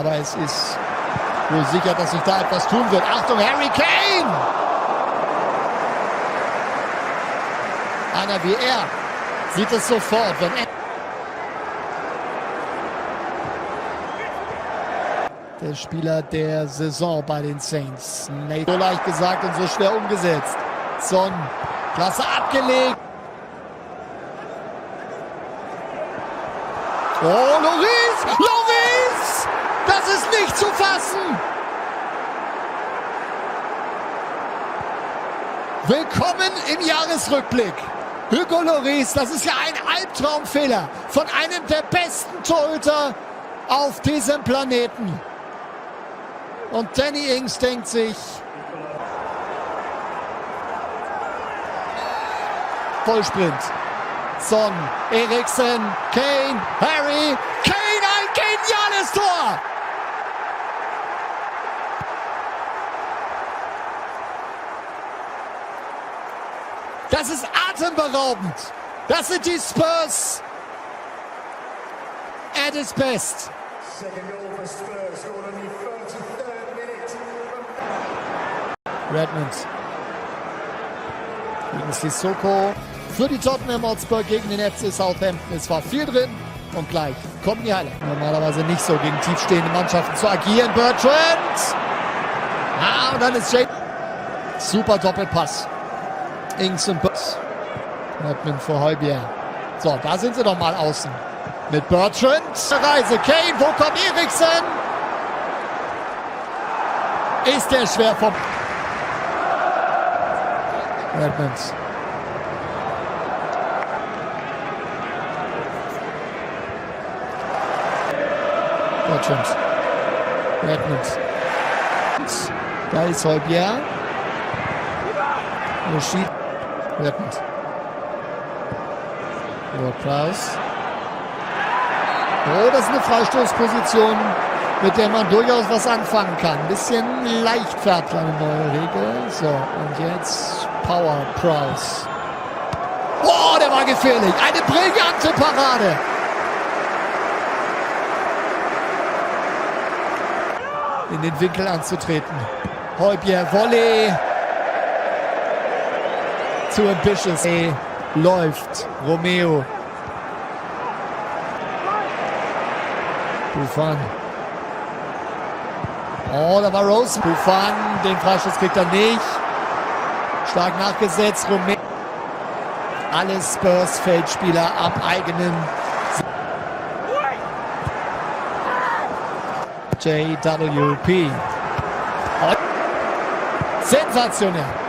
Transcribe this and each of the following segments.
Aber es ist wohl sicher, dass sich da etwas tun wird. Achtung, Harry Kane! Einer wie er sieht es sofort, wenn er der Spieler der Saison bei den Saints. Nee, so leicht gesagt und so schwer umgesetzt. Son, klasse abgelegt. Oh, Loris! Loris! Ist nicht zu fassen! Willkommen im Jahresrückblick. Hugo Loris, das ist ja ein Albtraumfehler von einem der besten Torhüter auf diesem Planeten. Und Danny Ings denkt sich, Vollsprint. Son, Eriksen, Kane, Harry, Kane, ein geniales Tor! Das ist atemberaubend. Das sind die Spurs at its best. Second goal for Spurs, scored on the 33rd minute. Redmond. Gegen Sissoko. Für die Tottenham Hotspur gegen den FC Southampton. Es war viel drin und gleich kommen die Halle. Normalerweise nicht so gegen tiefstehende Mannschaften zu agieren. Bertrand! Ah, und dann ist Jake. Super Doppelpass. Ings und Butts. Redmond vor Heubier. So, da sind sie doch mal außen. Mit Bertrand. Reise. Kane, wo kommt Eriksen? Ist der schwer vom... Redmonds. Bertrand. Redmonds. Da ist Heubier. Rashid. Redmond. Lord Klaus. Oh, das ist eine Freistoßposition, mit der man durchaus was anfangen kann. Ein bisschen leichtfertig eine neue Regel. So, und jetzt Power Price. Oh, der war gefährlich. Eine brillante Parade. In den Winkel anzutreten. Heubier, Volley. Zu ambitious. Hey, läuft. Romeo. Buffon. Oh, da war Rose. Buffon, den Freistoß kriegt er nicht. Stark nachgesetzt. Romeo. Alle Spurs-Feldspieler am eigenen. JWP. Oh. Sensationell.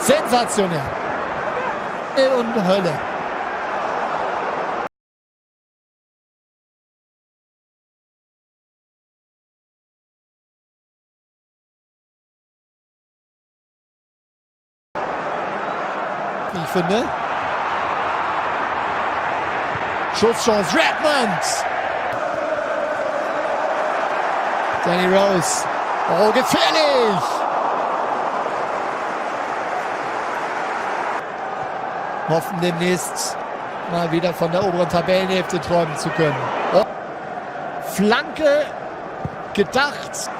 Sensationell. Und Hölle. Ich finde. Schusschance Redmond. Danny Rose. Oh, gefährlich. Hoffen demnächst mal wieder von der oberen Tabellenhälfte träumen zu können. Oh. Flanke gedacht.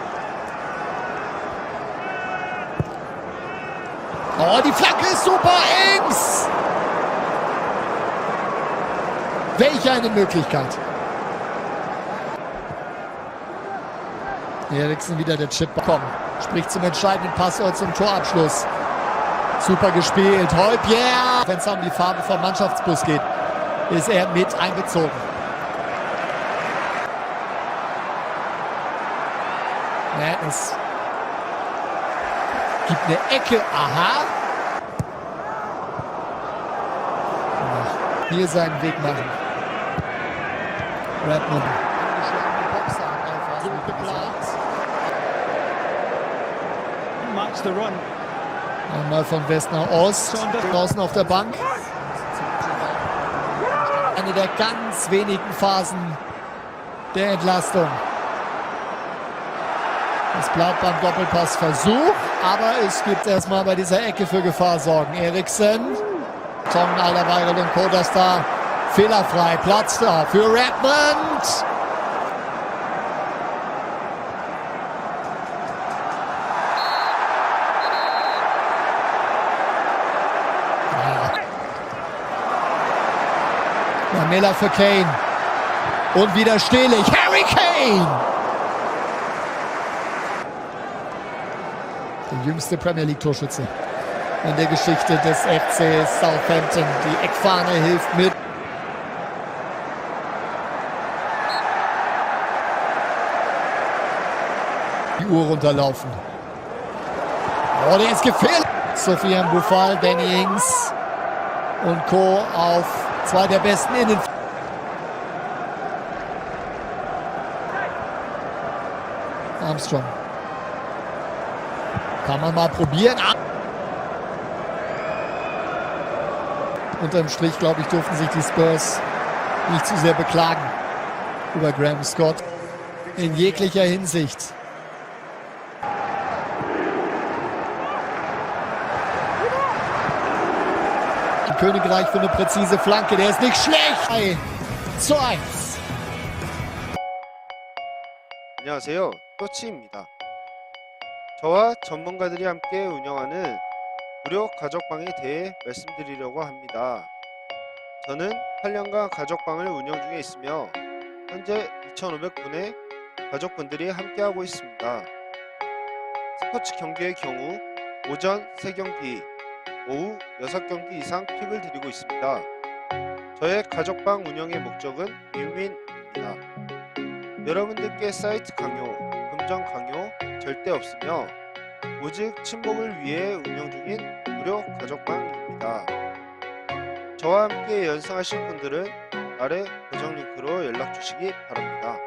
Oh, die Flanke ist super, Ings! Welch eine Möglichkeit. Eriksen wieder der Chip bekommen. Spricht zum entscheidenden Pass oder zum Torabschluss. Super gespielt. Heubier. Wenn es um die Farbe vom Mannschaftsbus geht, ist er mit einbezogen. Ja, es gibt eine Ecke. Aha. Hier seinen Weg machen. Redmond. Marks the run. Einmal von West nach Ost, draußen auf der Bank. Eine der ganz wenigen Phasen der Entlastung. Es bleibt beim Doppelpassversuch, aber es gibt erstmal bei dieser Ecke für Gefahr sorgen. Eriksen. Vertonghen, Alderweireld und da fehlerfrei Platz da für Redmond. Ja, Miller für Kane. Und wieder Stehlich. Harry Kane! Der jüngste Premier League Torschütze in der Geschichte des FC Southampton. Die Eckfahne hilft mit. Die Uhr runterlaufen. Oh, der ist gefährlich. Sofian Buffal, Danny Ings und Co. auf zwei der besten Innen. Armstrong. Kann man mal probieren. Ah. Unterm Strich, glaube ich, durften sich die Spurs nicht zu sehr beklagen über Graham Scott in jeglicher Hinsicht. Königreich für eine präzise Flanke, der ist nicht schlecht. 3 zu 1. 안녕하세요. 또치입니다. 저와 전문가들이 함께 운영하는 무료 가족방에 대해 말씀드리려고 합니다. 저는 8년간 가족방을 운영 중에 있으며 현재 2,500분의 가족분들이 함께하고 있습니다. 스포츠 경기의 경우 오전 3경기, 오후 6경기 이상 팁을 드리고 있습니다. 저의 가족방 운영의 목적은 윈윈입니다. 여러분들께 사이트 강요, 금전 강요 절대 없으며 오직 친목을 위해 운영 중인 무료 가족방입니다. 저와 함께 연승하실 분들은 아래 고정 링크로 연락 주시기 바랍니다.